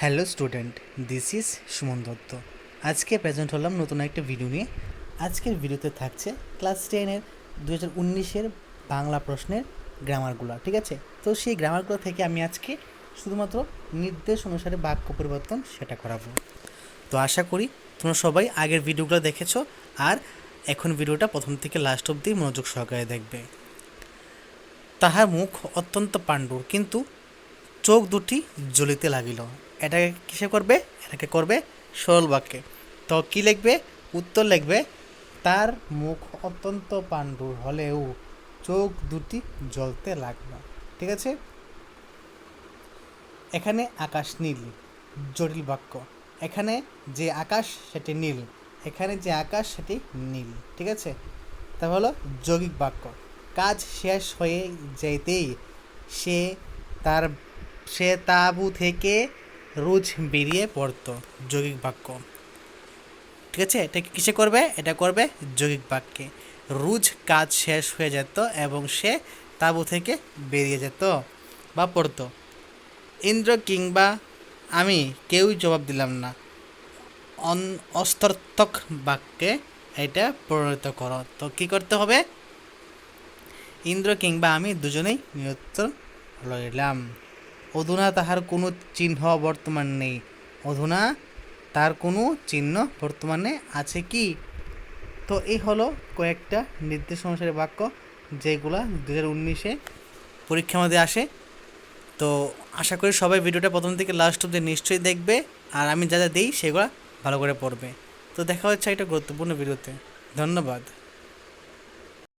Hello student, this is Suman Dutta. আজকে present হলাম নতুন একটা ভিডিও নিয়ে। আজকের ভিডিওতে থাকছে ক্লাস টেনের দু হাজার উনিশের বাংলা প্রশ্নের গ্রামারগুলো ঠিক আছে? তো সেই গ্রামারগুলো থেকে আমি আজকে শুধুমাত্র নির্দেশ অনুসারে বাক্য পরিবর্তন সেটা করাবো। তো আশা করি তোমরা সবাই আগের ভিডিওগুলো দেখেছ আর এখন ভিডিওটা প্রথম থেকে লাস্ট অবধি মনোযোগ সহকারে দেখবে। তাহার মুখ অত্যন্ত পাণ্ডুর, কিন্তু চোখ দুটি জ্বলিতে লাগিল। এটাকে কিসে করবে? এটাকে করবে সরল বাক্যে। তো কি লিখবে? উত্তর লিখবে, তার মুখ অত্যন্ত পাণ্ডুর হলেও চোখ দুটি জ্বলতে লাগল। ঠিক আছে? এখানে আকাশ নীল, জটিল বাক্য। এখানে যে আকাশ, সেটি নীল। এখানে যে আকাশ, সেটি নীল। ঠিক আছে? তা হলো যৌগিক বাক্য। কাজ শেষ হয়ে যেতেই সে তার, সে তাঁবু থেকে রোজ বেরিয়ে পড়তো যৌগিক বাক্য। ঠিক আছে? এটা কিসে করবে? এটা করবে যৌগিক বাক্যে। রোজ কাজ শেষ হয়ে যেত এবং সে তাঁবু থেকে বেরিয়ে যেত বা পড়তো। ইন্দ্র কিংবা আমি কেউই জবাব দিলাম না। অন, অস্তর্থক বাক্যে এটা পরিণত করো। তো কী করতে হবে? ইন্দ্র কিংবা আমি দুজনেই নিয়ন্ত্রণ লইলাম অধুনা তাহার কোনো চিহ্ন বর্তমান নেই। অধুনা তার কোনো চিহ্ন বর্তমানে আছে কি? তো এই হলো কয়েকটা নির্দেশ অনুসারে বাক্য, যেগুলা দু হাজার উনিশে পরীক্ষার মধ্যে আসে। তো আশা করি সবাই ভিডিওটা প্রথম থেকে লাস্ট অব্দি নিশ্চয়ই দেখবে, আর আমি যা যা দিই সেগুলো ভালো করে পড়বে। তো দেখা হচ্ছে একটা গুরুত্বপূর্ণ ভিডিওতে। ধন্যবাদ।